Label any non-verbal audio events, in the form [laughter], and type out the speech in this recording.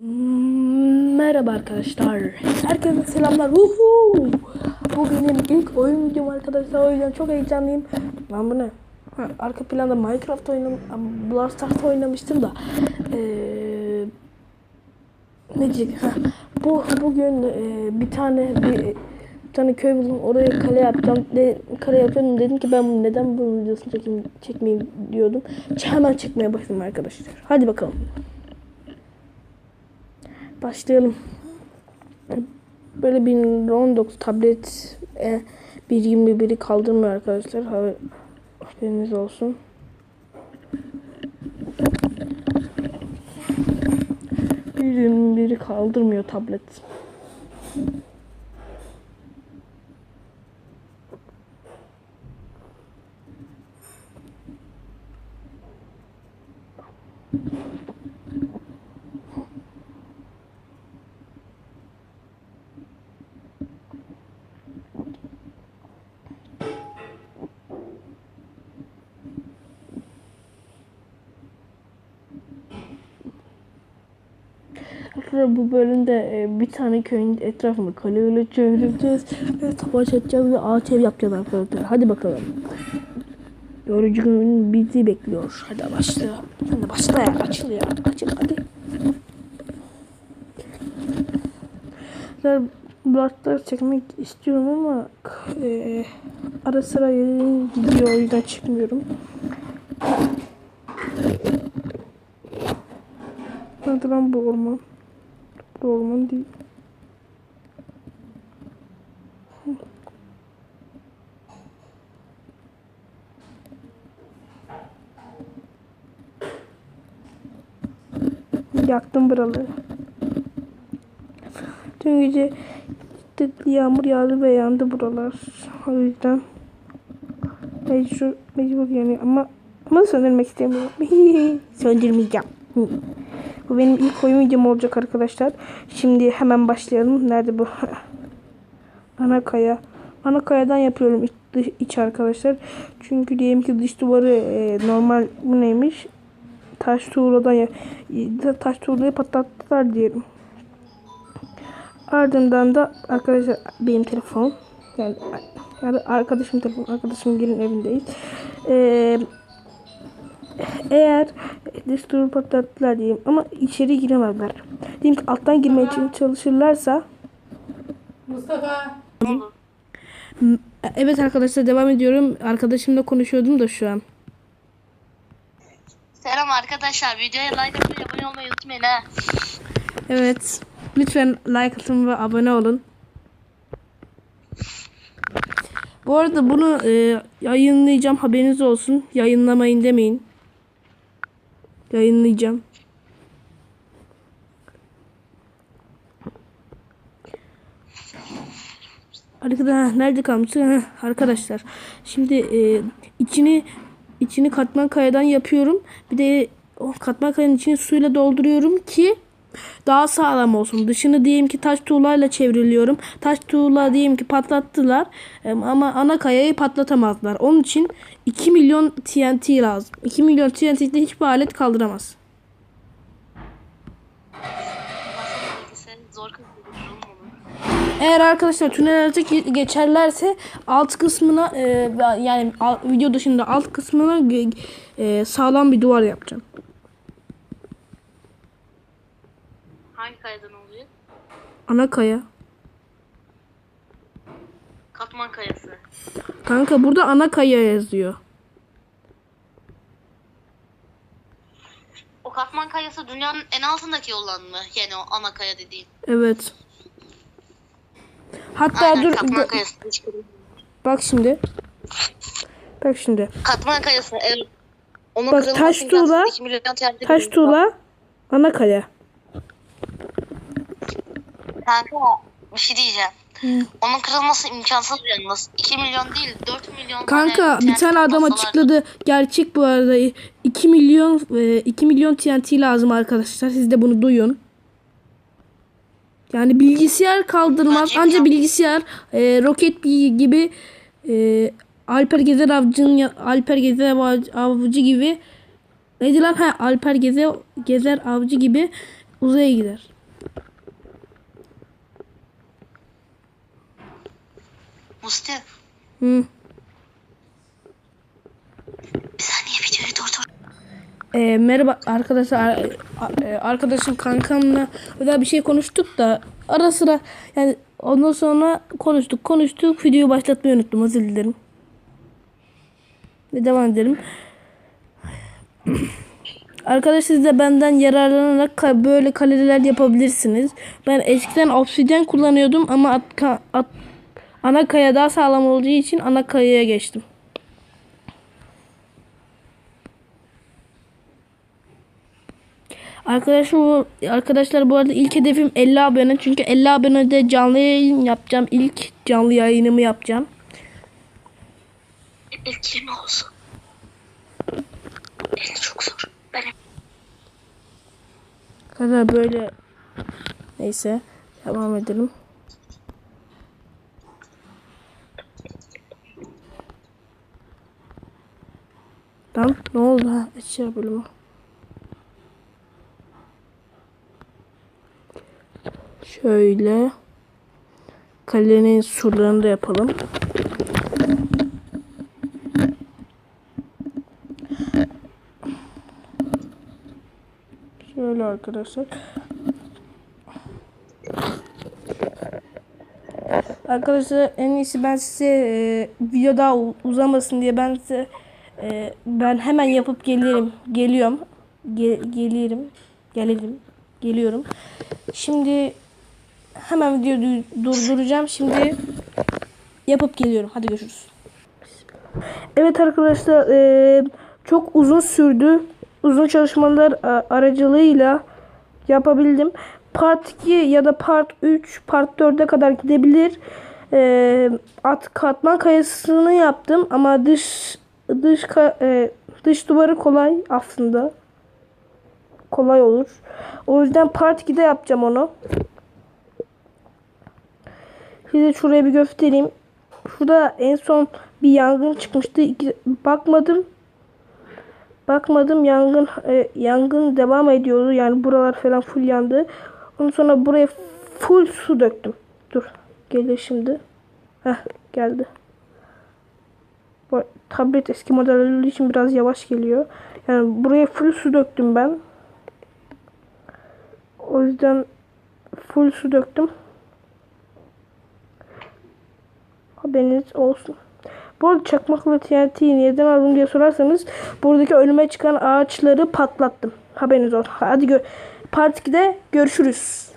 Hmm, Merhaba arkadaşlar. Herkese selamlar. Uhu. Bu benim ilk oyun videom arkadaşlar. O yüzden çok heyecanlıyım. Lan bu ne? Ha, arka planda Minecraft oynam, Brawl Stars oynamıştım da. Ee, ne diyecek? Ha, bu bugün e, bir tane bir, bir tane köy buldum. Oraya kale yapacağım. De, kale yapıyordum. Dedim ki ben bunu neden bunun videosunu çekeyim, çekmeyeyim diyordum. Hemen çekmeye başladım arkadaşlar. Hadi bakalım. Başlayalım. Böyle bir 19 tablet e, 1.21'i kaldırmıyor arkadaşlar. Haber, haberiniz olsun. Bir biri kaldırmıyor tablet. Arkadaşlar bu bölümde e, bir tane köyün etrafını kaleyle çevireceğiz ve savaş edeceğiz ve ağaç ev yapacağız arkadaşlar. Hadi bakalım. Yorucu gün bizi bekliyor. Hadi başla. Hadi başla ya. Açıl ya. Açıl hadi. Arkadaşlar Blacklar çekmek istiyorum ama e, ara sıra yayın gidiyor o yüzden çıkmıyorum. Nerede lan bu orman? Orman değil. Yaktım buraları. Dün gece yağmur yağdı ve yandı buralar. O yüzden mecbur, mecbur yani ama ama söndürmek istemiyorum. [laughs] Söndürmeyeceğim. Bu benim ilk oyun videom olacak arkadaşlar. Şimdi hemen başlayalım. Nerede bu? [laughs] Ana kaya. Yapıyorum iç, dış, iç arkadaşlar. Çünkü diyelim ki dış duvarı e, normal bu neymiş? Taş tuğladan ya taş tuğlayı patlattılar diyelim. Ardından da arkadaşlar benim telefon yani, yani arkadaşım telefon arkadaşım gelin evindeyiz. Eee eğer desturu patlattılar diyeyim ama içeri giremezler. Diyeyim ki alttan girmeye için çalışırlarsa Mustafa. Evet arkadaşlar devam ediyorum. Arkadaşımla konuşuyordum da şu an. Selam arkadaşlar. Videoya like atmayı, abone olmayı unutmayın ha. Evet. Lütfen like atın ve abone olun. Bu arada bunu e, yayınlayacağım haberiniz olsun. Yayınlamayın demeyin. Yayınlayacağım. Arkadaşlar nerede kalmıştı? Arkadaşlar. Şimdi e, içini içini katman kayadan yapıyorum. Bir de o katman kayanın içini suyla dolduruyorum ki daha sağlam olsun. Dışını diyelim ki taş tuğlayla çevriliyorum. Taş tuğla diyelim ki patlattılar ama ana kayayı patlatamazlar. Onun için 2 milyon TNT lazım. 2 milyon TNT'de hiçbir alet kaldıramaz. Eğer arkadaşlar tünellerde ge- geçerlerse alt kısmına e, yani al- video dışında alt kısmına e, sağlam bir duvar yapacağım. Kayadan oluyor? Ana kaya. Katman kayası. Kanka burada ana kaya yazıyor. O katman kayası dünyanın en altındaki olan mı? Yani o ana kaya dediğin. Evet. Hatta Aynen dur katman kayası. bak şimdi. Bak şimdi. Katman kayası evet. Onun Bak, taş tuğla, Taş tuğla ana kaya. Kanka bir şey diyeceğim. Onun kırılması imkansız yalnız. 2 milyon değil 4 milyon Kanka bir tane adam açıkladı. Gerçek bu arada. 2 milyon e, 2 milyon TNT lazım arkadaşlar. Siz de bunu duyun. Yani bilgisayar kaldırmaz. Anca bilgisayar e, Rocket Bee gibi e, Alper Gezer Avcı'nın Alper Gezer Av- Avcı gibi neydi lan? Ha Alper Gezer Gezer Avcı gibi uzaya gider. Musti Hı. bir saniye videoyu durdur. Ee, merhaba arkadaşlar Ar- e, arkadaşım kankamla özel bir şey konuştuk da ara sıra yani ondan sonra konuştuk konuştuk videoyu başlatmayı unuttum özür dilerim. Ve devam edelim. [clears throat] Arkadaşlar siz de benden yararlanarak böyle kaleler yapabilirsiniz. Ben eskiden obsidyen kullanıyordum ama at, at- ana kaya daha sağlam olduğu için ana kayaya geçtim. Arkadaşlar bu, arkadaşlar bu arada ilk hedefim 50 abone. Çünkü 50 abonede canlı yayın yapacağım. İlk canlı yayınımı yapacağım. İlk 20 olsun. 50 çok zor. Ben Kadar böyle neyse devam edelim. Lan ne oldu ha? Eşya bölümü. Şöyle kalenin surlarını da yapalım. Şöyle arkadaşlar. Arkadaşlar en iyisi ben size e, video daha uzamasın diye ben size e, ben hemen yapıp gelirim. Geliyorum. Ge- gelirim. Gelelim. Geliyorum. Şimdi hemen videoyu du- durduracağım. Şimdi yapıp geliyorum. Hadi görüşürüz. Evet arkadaşlar e, çok uzun sürdü. Uzun çalışmalar aracılığıyla yapabildim. Part 2 ya da Part 3, Part 4'e kadar gidebilir. E, at katman kayasını yaptım ama dış dış e, dış duvarı kolay aslında. Kolay olur. O yüzden Part 2'de yapacağım onu. Size şuraya bir göstereyim. Şurada en son bir yangın çıkmıştı. İki- bakmadım. Bakmadım yangın e, yangın devam ediyordu. Yani buralar falan full yandı. Ondan sonra buraya full su döktüm. Dur. Gelir şimdi. Heh geldi. Tablet eski model olduğu için biraz yavaş geliyor. Yani buraya full su döktüm ben. O yüzden full su döktüm. Haberiniz olsun. Bu arada çakmakla TNT'yi neden aldım diye sorarsanız buradaki önüme çıkan ağaçları patlattım. Haberiniz olsun. Hadi gör. Part 2'de görüşürüz.